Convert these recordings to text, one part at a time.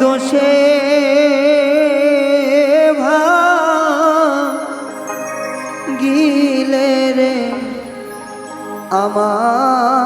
দোষে গিলে রে আমার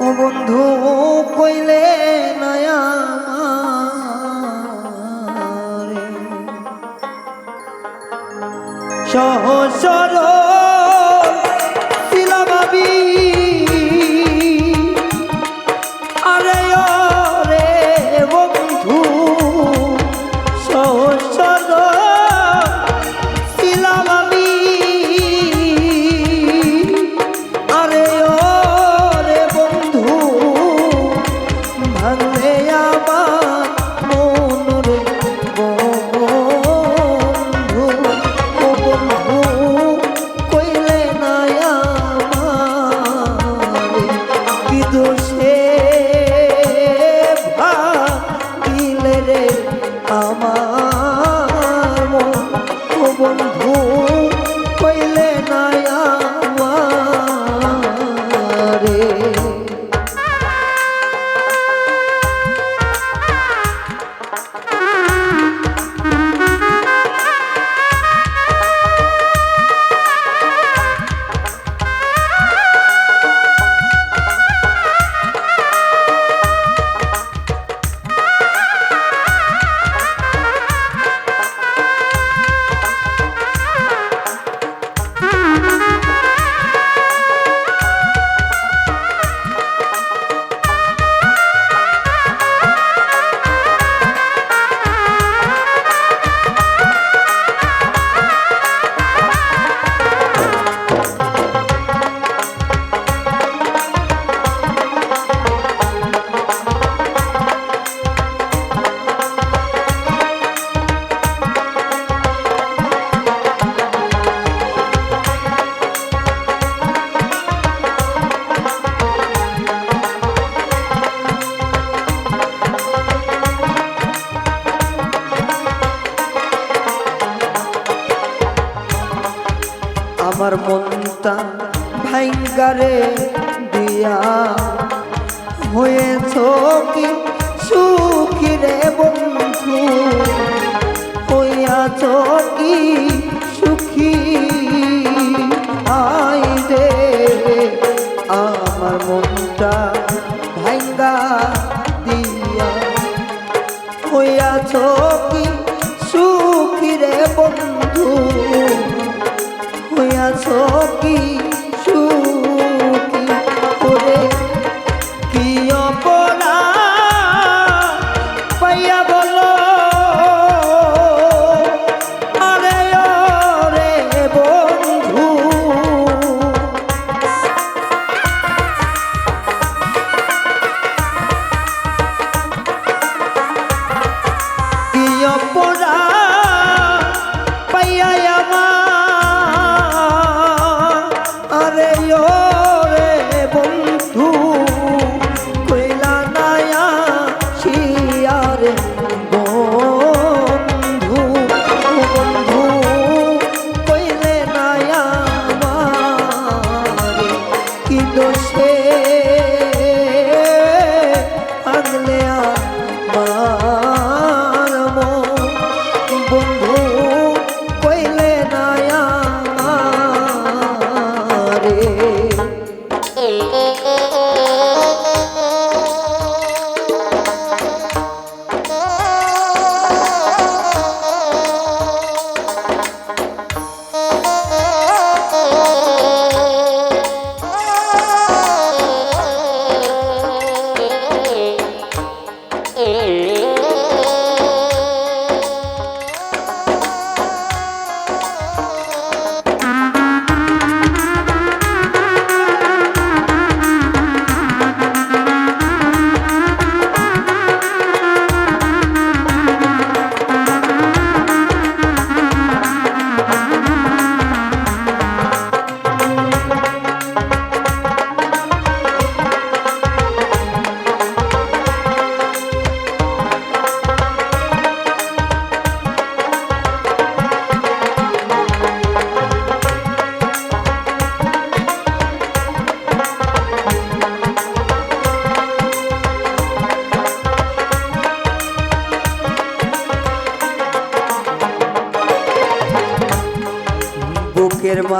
ও বন্ধু কইলে নয়া সহসরণ আমার মনটা ভাইঙ্গারে দিয়া। হয়েছ কি সুখী রে বন্ধু? হইয়াছ কি সুখী? আই রে, আমার মনটা ভাইঙ্গা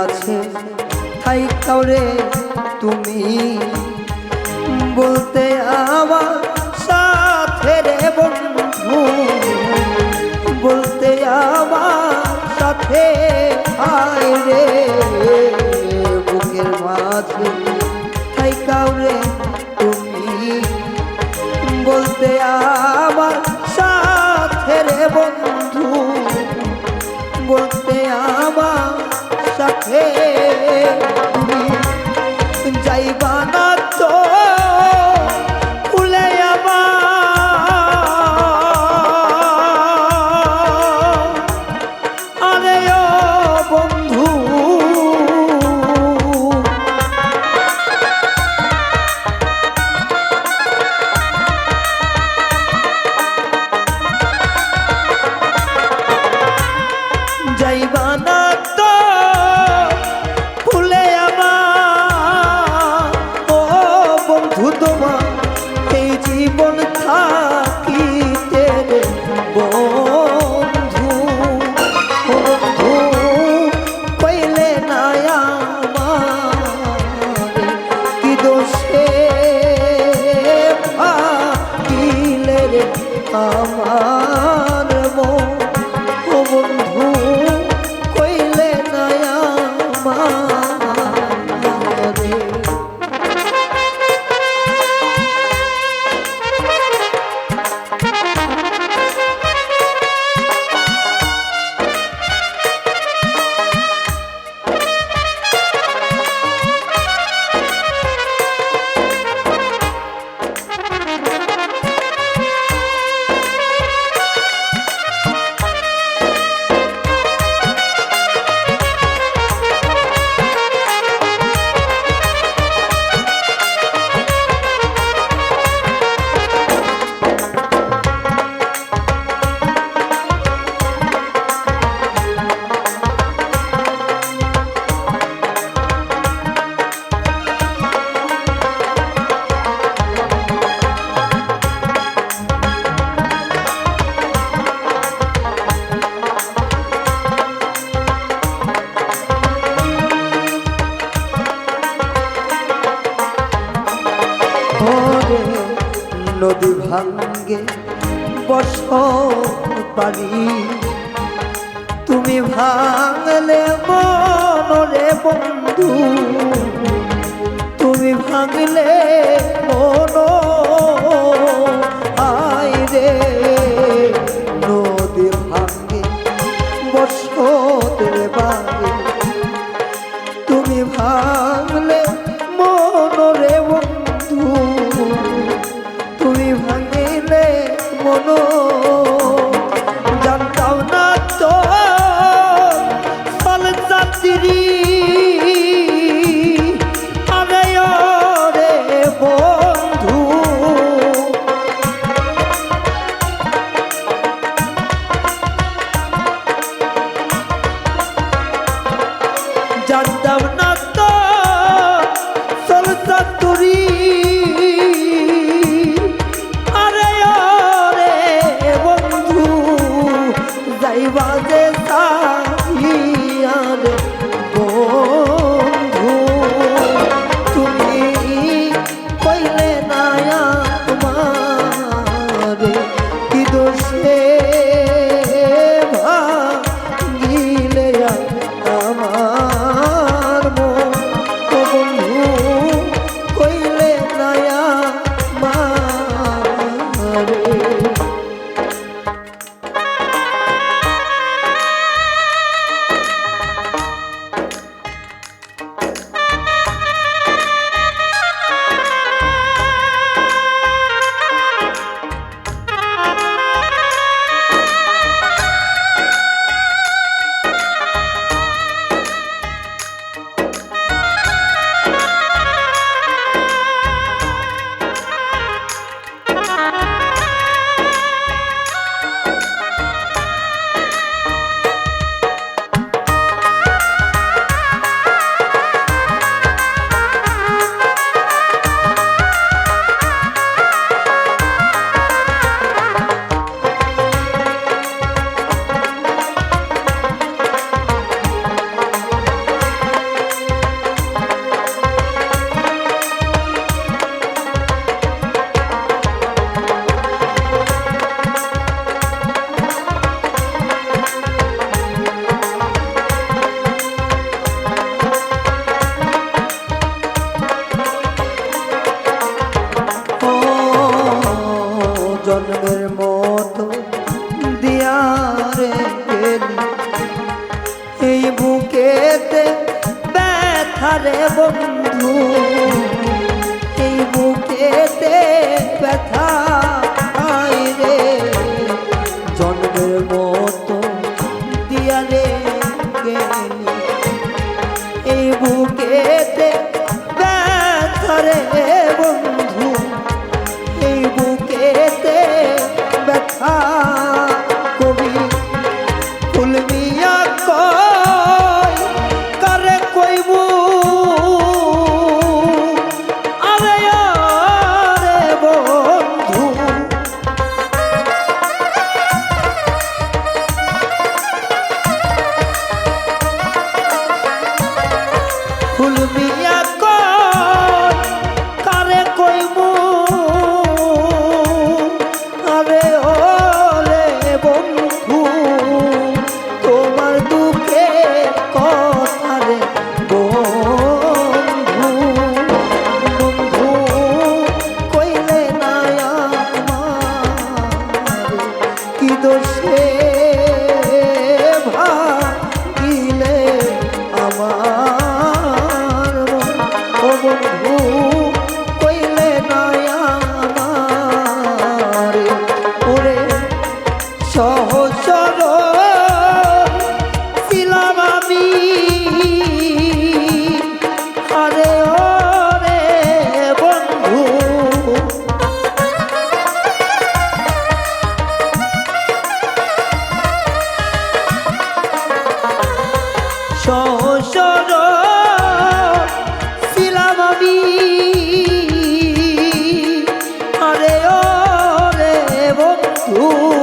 আছে। তাই কাউরে তুমি বলতে আমার সাথে রে বন্ধু। বলতে আমার সাথে রাধে বাড়ি জন্মের মতো দিয়ারে গেলি। এই বুকেতে ব্যথারে বন্ধু। হা ooh.